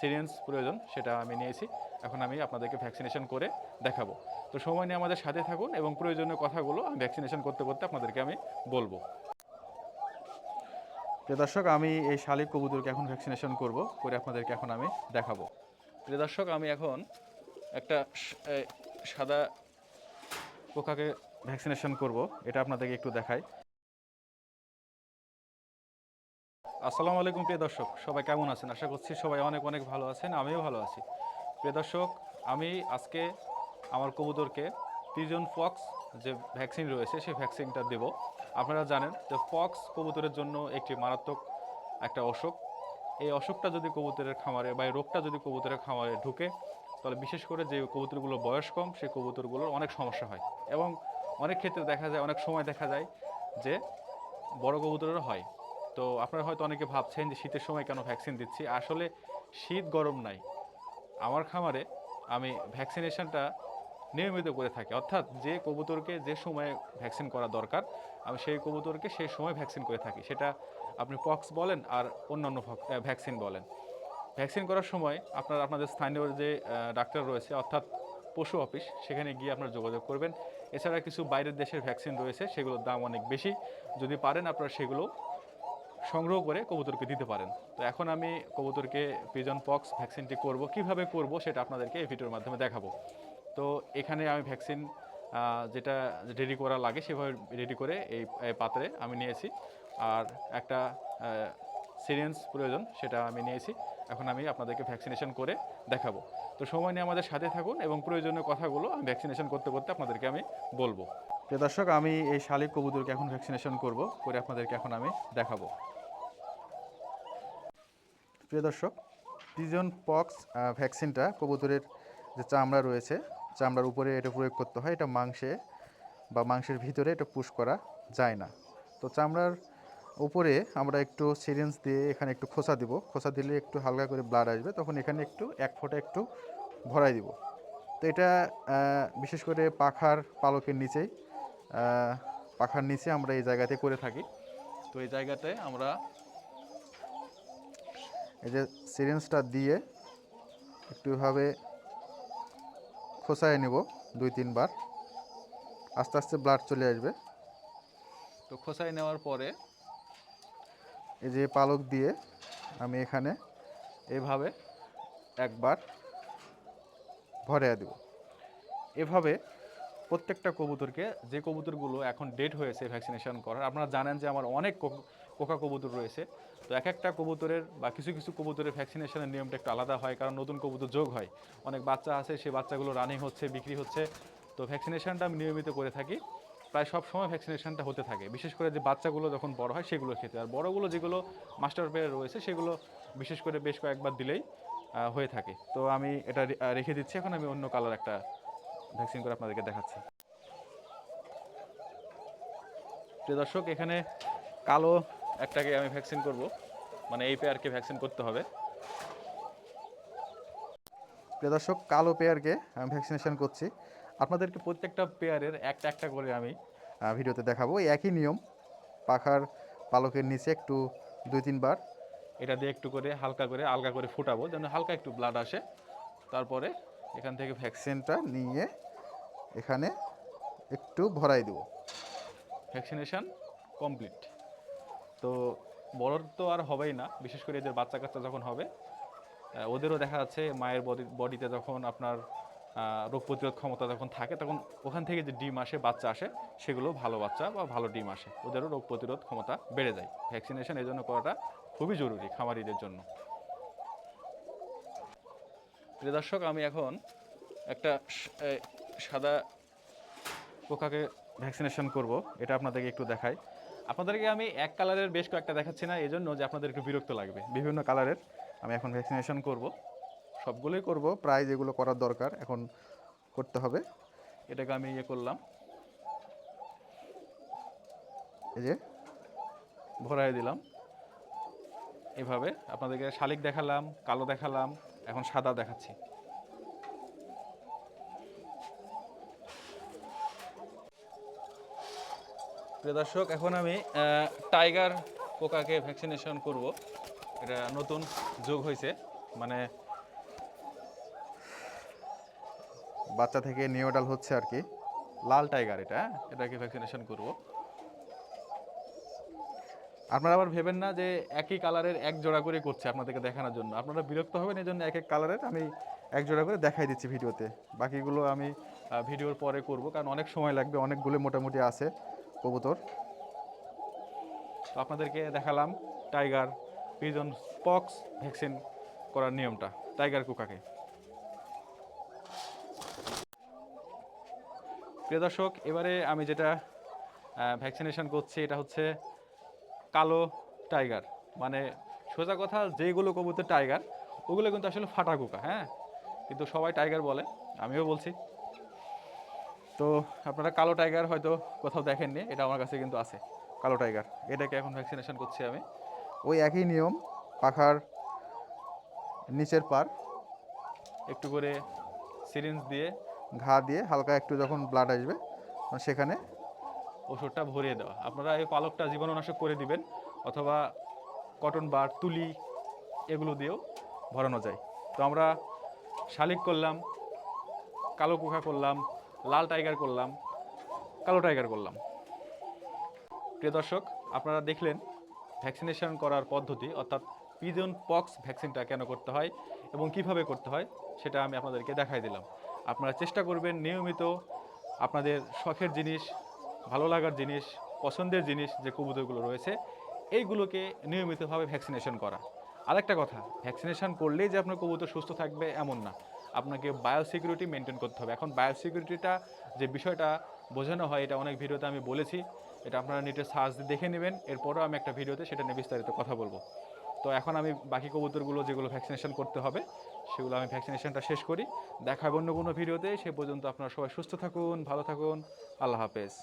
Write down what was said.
Serious প্রয়োজন, সেটা আমি নিয়েছি। এখন আমি আপনাদেরকে ভ্যাকসিনেশন করে দেখাবো। তো সময় নিয়ে আমাদের সাথে থাকুন এবং প্রয়োজনীয় কথাগুলো আমি ভ্যাকসিনেশন করতে করতে আপনাদেরকে আমি বলব। প্রিয় দর্শক, আমি এই শালিক কবুতরকে এখন ভ্যাকসিনেশন করব, করে আপনাদেরকে এখন আমি দেখাবো। প্রিয় দর্শক, আমি এখন একটা সাদা পোকাকে ভ্যাকসিনেশন করব, এটা আপনাদেরকে একটু দেখাই। আসসালামু আলাইকুম, প্রিয় দর্শক। সবাই কেমন আছেন? আশা করছি সবাই অনেক অনেক ভালো আছেন, আমিও ভালো আছি। প্রিয় দর্শক, আমি আজকে আমার কবুতরকে পিজন ফক্স যে ভ্যাকসিন রয়েছে, সেই ভ্যাকসিনটা দেব। আপনারা জানেন যে ফক্স কবুতরের জন্য একটি মারাত্মক একটা অসুখ। এই অসুখটা যদি কবুতরের খামারে বা এই রোগটা যদি কবুতরের খামারে ঢুকে, তাহলে বিশেষ করে যে কবুতরগুলো বয়স কম, সেই কবুতরগুলোর অনেক সমস্যা হয়। এবং অনেক ক্ষেত্রে দেখা যায়, অনেক সময় দেখা যায় যে বড় কবুতরেরও হয়। তো আপনারা হয়তো অনেকে ভাবছেন যে শীতের সময় কেন ভ্যাকসিন দিচ্ছি। আসলে শীত গরম নাই। আমার খামারে আমি ভ্যাকসিনেশনটা নিয়মিত করে থাকি। অর্থাৎ যে কবুতরকে যে সময়ে ভ্যাকসিন করা দরকার, আমি সেই কবুতরকে সেই সময় ভ্যাকসিন করে থাকি। সেটা আপনি পক্স বলেন আর অন্যান্য ভ্যাকসিন বলেন। ভ্যাকসিন করার সময় আপনার, আপনাদের স্থানীয় যে ডাক্তার রয়েছে, অর্থাৎ পশু অফিস, সেখানে গিয়ে আপনারা যোগাযোগ করবেন। এছাড়া কিছু বাইরের দেশের ভ্যাকসিন রয়েছে, সেগুলোর দাম অনেক বেশি। যদি পারেন আপনারা সেগুলো সংগ্রহ করে কবুতরকে দিতে পারেন। তো এখন আমি কবুতরকে পিজন পক্স ভ্যাকসিনটি করব। কীভাবে করব সেটা আপনাদেরকে এই ভিডিওর মাধ্যমে দেখাবো। তো এখানে আমি ভ্যাকসিন যেটা রেডি করা লাগে সেভাবে রেডি করে এই পাত্রে আমি নিয়েছি। আর একটা সিরিয়েন্স প্রয়োজন সেটা আমি নিয়েছি। এখন আমি আপনাদেরকে ভ্যাকসিনেশন করে দেখাবো। তো সময় নিয়ে আমাদের সাথে থাকুন এবং প্রয়োজনীয় কথাগুলো আমি ভ্যাকসিনেশন করতে করতে আপনাদেরকে আমি বলব। প্রিয় দর্শক, আমি এই শালিক কবুতরকে এখন ভ্যাকসিনেশন করব, করে আপনাদেরকে এখন আমি দেখাবো। প্রিয় দর্শক পিজন পক্স ভ্যাকসিনটা কবুতরের যে চামড়া রয়েছে, চামড়ার উপরে এটা প্রয়োগ করতে হয়, এটা মাংসে বা মাংসের ভিতরে এটা পুশ করা যায় না। তো চামড়ার উপরে আমরা একটু সিরিঞ্জ দিয়ে এখানে একটু খোসা দিব, খোসা দিলে একটু হালকা করে ব্লাড আসবে, তখন এখানে একটু, এক ফোঁটা একটু ভরাই দিব। তো এটা বিশেষ করে পাখার পালকের নিচেই পাখার নিচে আমরা এই জায়গাতে করে থাকি। তো এই জায়গাতে আমরা এই যে সিরিঞ্জটা দিয়ে একটুভাবে খোসায় নেব দুই, তিনবার। আস্তে আস্তে ব্লাড চলে আসবে। তো খোসায় নেওয়ার পরে এই যে পালক দিয়ে আমি এখানে এভাবে একবার ভরে দেব। এভাবে প্রত্যেকটা কবুতরকে যে কবুতরগুলো এখন ডেট হয়েছে ভ্যাকসিনেশন করার, আপনারা জানেন যে আমার অনেক কোকা কবুতর রয়েছে। তো এক একটা কবুতরের বা কিছু কিছু কবুতরের ভ্যাকসিনেশনের নিয়মটা একটু আলাদা হয়, কারণ নতুন কবুতর যোগ হয়। অনেক বাচ্চা আছে, সেই বাচ্চাগুলো রানিং হচ্ছে, বিক্রি হচ্ছে। তো ভ্যাকসিনেশনটা আমি নিয়মিত করে থাকি। প্রায় সব সময় ভ্যাকসিনেশনটা হতে থাকে। বিশেষ করে যে বাচ্চাগুলো যখন বড় হয় সেগুলো খেতে আর বড়গুলো যেগুলো মাস্টার পেয়ার রয়েছে, সেগুলো বিশেষ করে বেশ কয়েকবার দিলেই হয়ে থাকে। তো আমি এটা রেখে দিচ্ছি। এখন আমি অন্য কালার একটা ভ্যাকসিন করে আপনাদেরকে দেখাচ্ছি। প্রিয় দর্শক, এখানে কালো একটাকে আমি ভ্যাকসিন করব। মানে এই পেয়ারকে ভ্যাকসিন করতে হবে। প্রিয় দর্শক, কালো পেয়ারকে আমি ভ্যাকসিনেশন করছি। আপনাদেরকে প্রত্যেকটা পেয়ারের একটা একটা করে আমি ভিডিওতে দেখাবো। এই একই নিয়ম, পাখার পালকের নিচে একটু দুই তিনবার। এটা দিয়ে একটু করে হালকা করে, আলগা করে ফুটাবো, যেন হালকা একটু ব্লাড আসে। তারপরে এখান থেকে ভ্যাকসিনটা নিয়ে এখানে একটু ভরাই দেবো। Vaccination complete. তো বড়র তো আর হবেই না, বিশেষ করে এদের বাচ্চা কাচ্চা যখন হবে ওদেরও দেখা যাচ্ছে মায়ের বডি, বডিতে যখন আপনার রোগ প্রতিরোধ ক্ষমতা যখন থাকে, তখন ওখান থেকে যে ডিম আসে, বাচ্চা আসে, সেগুলো ভালো বাচ্চা বা ভালো ডিম আসে। ওদেরও রোগ প্রতিরোধ ক্ষমতা বেড়ে যায়। ভ্যাকসিনেশন এই জন্য করাটা খুবই জরুরি খামারিদের জন্য। প্রিয় দর্শক, আমি এখন একটা সাদা পোকাকে ভ্যাকসিনেশন করব। এটা আপনাদেরকে একটু দেখাই। আপনাদেরকে আমি এক কালারের বেশ কয়েকটা দেখাচ্ছি না এই জন্য যে আপনাদের একটু বিরক্ত লাগবে। বিভিন্ন কালারের আমি এখন ভ্যাকসিনেশন করব। সবগুলোই করব, প্রায় যেগুলো করার দরকার এখন করতে হবে। এটাকে আমি ইয়ে করলাম। এই যে, ভরাই দিলাম। এভাবে আপনাদেরকে শালিক দেখালাম, কালো দেখালাম। এখন সাদা দেখাচ্ছি। দর্শক, এখন আমি টাইগার পোকাকে ভ্যাকসিনেশন করব। এটা নতুন যোগ হয়েছে মানে বাচ্চা থেকে নিওডাল হচ্ছে আর কি। লাল টাইগার এটা হ্যাঁ? এটাকে ভ্যাকসিনেশন করব। আপনারা আবার ভেবেন না যে একই কালারের এক জোড়া করে করছে আপনাদেরকে দেখানোর জন্য। আপনারা বিরক্ত হবেন এই জন্য এক এক কালারের আমি এক জোড়া করে দেখাই দিচ্ছি ভিডিওতে। বাকিগুলো আমি ভিডিওর পরে করব, কারণ অনেক সময় লাগবে, অনেকগুলো মোটামুটি আছে কবুতর। তো আপনাদেরকে দেখালাম টাইগার পিজন পক্স ভ্যাকসিন করার নিয়মটা, টাইগার কুকাকে। প্রিয় দর্শক, এবারে আমি যেটা ভ্যাকসিনেশন করছি, এটা হচ্ছে কালো টাইগার মানে সোজা কথা যেগুলো কবুতর টাইগার ওগুলো কিন্তু আসলে ফাটা কুকা হ্যাঁ? কিন্তু সবাই টাইগার বলে আমিও বলছি। তো আপনারা কালো টাইগার হয়তো কোথাও দেখেননি এটা আমার কাছে কিন্তু আছে কালো টাইগার এটাকে এখন ভ্যাকসিনেশন করছি আমি। ওই একই নিয়ম পাখার নিচের পার। একটু করে সিরিঞ্জ দিয়ে ঘা দিয়ে হালকা একটু যখন ব্লাড আসবে সেখানে ওষুধটা ভরিয়ে দেওয়া। আপনারা এই পালকটা জীবাণুনাশক করে দিবেন অথবা কটন বার, তুলি এগুলো দিয়েও ভরানো যায়। তো আমরা শালিক করলাম, কালো কুখা করলাম, লাল টাইগার করলাম, কালো টাইগার করলাম। প্রিয় দর্শক, আপনারা দেখলেন ভ্যাকসিনেশন করার পদ্ধতি, অর্থাৎ পিজন পক্স ভ্যাকসিনটা কেন করতে হয় এবং কীভাবে করতে হয় সেটা আমি আপনাদেরকে দেখাই দিলাম। আপনারা চেষ্টা করবেন নিয়মিত আপনাদের শখের জিনিস ভালো লাগার জিনিস, পছন্দের জিনিস যে কবুতরগুলো রয়েছে, এইগুলোকে নিয়মিতভাবে ভ্যাকসিনেশন করা। আরেকটা কথা ভ্যাকসিনেশন করলেই যে আপনার কবুতর সুস্থ থাকবে এমন না। আপনাকে বায়োসিকিউরিটি মেনটেন করতে হবে। এখন বায়োসিকিউরিটিটা যে বিষয়টা বোঝানো হয়, এটা অনেক ভিডিওতে আমি বলেছি, এটা আপনারা নেটে সার্চ দেখে নেবেন। এরপরও আমি একটা ভিডিওতে সেটা নিয়ে বিস্তারিত কথা বলব। তো এখন আমি বাকি কবুতরগুলো যেগুলো ভ্যাকসিনেশন করতে হবে, সেগুলো আমি ভ্যাকসিনেশনটা শেষ করি। দেখা হবে অন্য কোনো ভিডিওতে। সে পর্যন্ত আপনারা সবাই সুস্থ থাকুন, ভালো থাকুন। আল্লাহ হাফেজ।